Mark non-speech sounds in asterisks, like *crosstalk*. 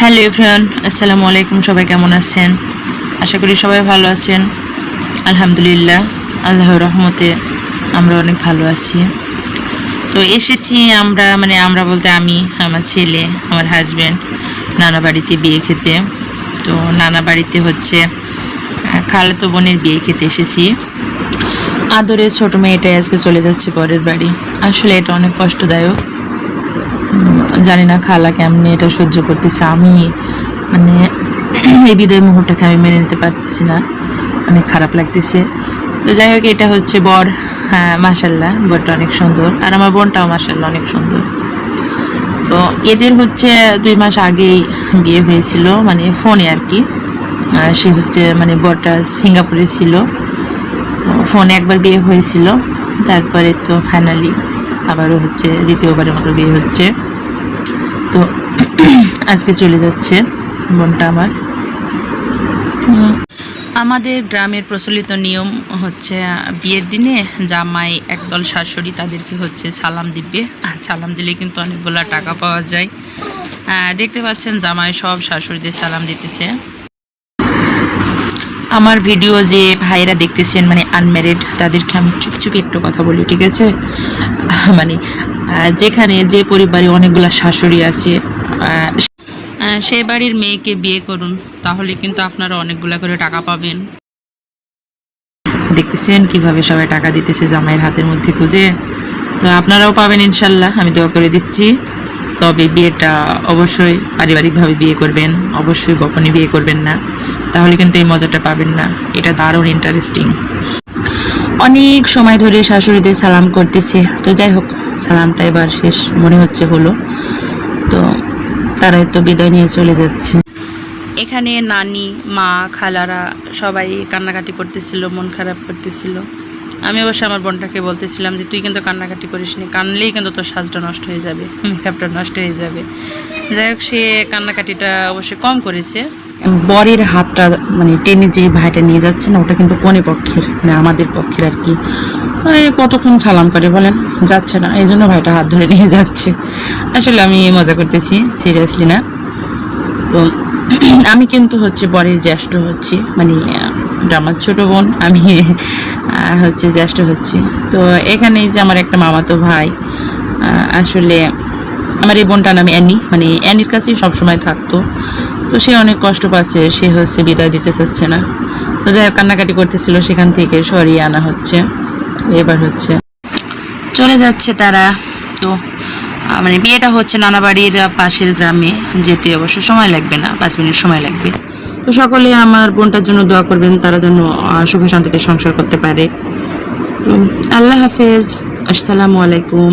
Hello everyone, আসসালামু আলাইকুম, সবাই কেমন আছেন? আশা করি সবাই ভালো আছেন। আলহামদুলিল্লাহ, আল্লাহর রহমতে আমরা অনেক ভালো আছি। তো এসেছি আমরা মানে আমরা বলতে আমি, আমার ছেলে, আমার হাজব্যান্ড নানা বাড়িতে বিয়ে খেতে। তো নানা বাড়িতে হচ্ছে খালাতো বোনের বিয়ে খেতে এসেছি। আদরের ছোট মেয়েটাই আজকে চলে যাচ্ছে পরের বাড়ি। আসলে এটা অনেক কষ্টদায়ক। জানি না খালা কেমনে এটা সহ্য করতেছে। আমি মানে এই বিদায় মুহূর্তটাকে আমি মেনে নিতে পারতেছি না। অনেক খারাপ লাগতেছে। তো যাই হোক, এটা হচ্ছে বর। হ্যাঁ মাসাল্লাহ বরটা অনেক সুন্দর। আর আমার বোনটাও মাসাল্লাহ অনেক সুন্দর। তো এদের হচ্ছে দুই মাস আগেই বিয়ে হয়েছিল মানে ফোনে আর কি। সে হচ্ছে মানে বরটা সিঙ্গাপুরে ছিল। ফোনে একবার বিয়ে হয়েছিল। তারপরে তো ফাইনালি আবারও হচ্ছে, দ্বিতীয়বারের মতো বিয়ে হচ্ছে। তো *clears throat* আজকে চলে যাচ্ছে বোনটা আমার। আমাদের গ্রামের প্রচলিত নিয়ম হচ্ছে, বিয়ের দিনে জামাই, একদল শাশুড়ি তাদেরকে হচ্ছে সালাম দিবে। সালাম দিলে কিন্তু অনেকগুলো টাকা পাওয়া যায়। দেখতে পাচ্ছেন জামাই সব শাশুড়িদের সালাম দিতেছে। আমার ভিডিও যে ভাইরা দেখতেছেন মানে আনম্যারিড তাদেরকে আমি চুপচুপে একটু কথা বলি, ঠিক আছে? *laughs* মানে যেখানে যে পরিবারে অনেকগুলো শাশুড়ি আছে আহ, বাড়ির মেয়েকে বিয়ে করুন তাহলে কিন্তু আপনারা অনেকগুলা করে টাকা পাবেন। দেখতেছেন কীভাবে সবাই টাকা দিতেছে জামাইয়ের হাতের মধ্যে খুঁজে। তো আপনারাও পাবেন ইনশাল্লাহ আমি দোয়া করে দিচ্ছি। তবে বিয়েটা অবশ্যই পারিবারিকভাবে বিয়ে করবেন অবশ্যই গোপনে বিয়ে করবেন না। তাহলে কিন্তু এই মজাটা পাবেন না এটা দারুণ ইন্টারেস্টিং অনেক সময় ধরে শাশুড়িদের সালাম করতেছে। তো যাই হোক, সালামটা এবার শেষ, মনে হচ্ছে হলো। তো তারাই তো বিদায় নিয়ে চলে যাচ্ছে। এখানে নানি, মা, খালারা সবাই কান্নাকাটি করতেছিল, মন খারাপ করতেছিল। আমি অবশ্য আমার বোনটাকে বলতেছিলাম যে, তুই কিন্তু কান্নাকাটি করিস নি, কানলেই কিন্তু তোর সাজটা নষ্ট হয়ে যাবে মেকআপটা নষ্ট হয়ে যাবে। যাই হোক, সে কান্নাকাটিটা অবশ্যই কম করেছে। বরের হাতটা মানে টেনে যে ভাইটা নিয়ে যাচ্ছে না, ওটা কিন্তু কোনে পক্ষের মানে আমাদের পক্ষের আর কি। কতক্ষণ সালাম করে বলেন, যাচ্ছে না, এই জন্য ভাইটা হাত ধরে নিয়ে যাচ্ছে। আসলে আমি মজা করতেছি সিরিয়াসলি না। তো *clears throat* আমি কিন্তু হচ্ছে বরের জ্যেষ্ঠ হচ্ছি মানে আমার ছোটো বোন, আমি হচ্ছে জ্যেষ্ঠ হচ্ছি। তো এখানে যে আমার একটা মামাতো ভাই আসলে আমার এই বোনটার নাম অ্যানি। মানে অ্যানির কাছেই সবসময় থাকতো। তো সে অনেক কষ্ট পাচ্ছে, সে হচ্ছে বিদায় দিতে চাচ্ছে না। তো যাই হোক, কান্নাকাটি করতেছিল, সেখান থেকে সরিয়ে আনা হচ্ছে। এবার হচ্ছে চলে যাচ্ছে তারা। তো মানে বিয়েটা হচ্ছে নানা বাড়ির পাশের গ্রামে। যেতে অবশ্য সময় লাগবে না, পাঁচ মিনিট সময় লাগবে। তো সকলে আমার বোনটার জন্য দোয়া করবেন, তারা যেন সুখে শান্তিতে সংসার করতে পারে। আল্লাহ হাফেজ। আসসালামু আলাইকুম।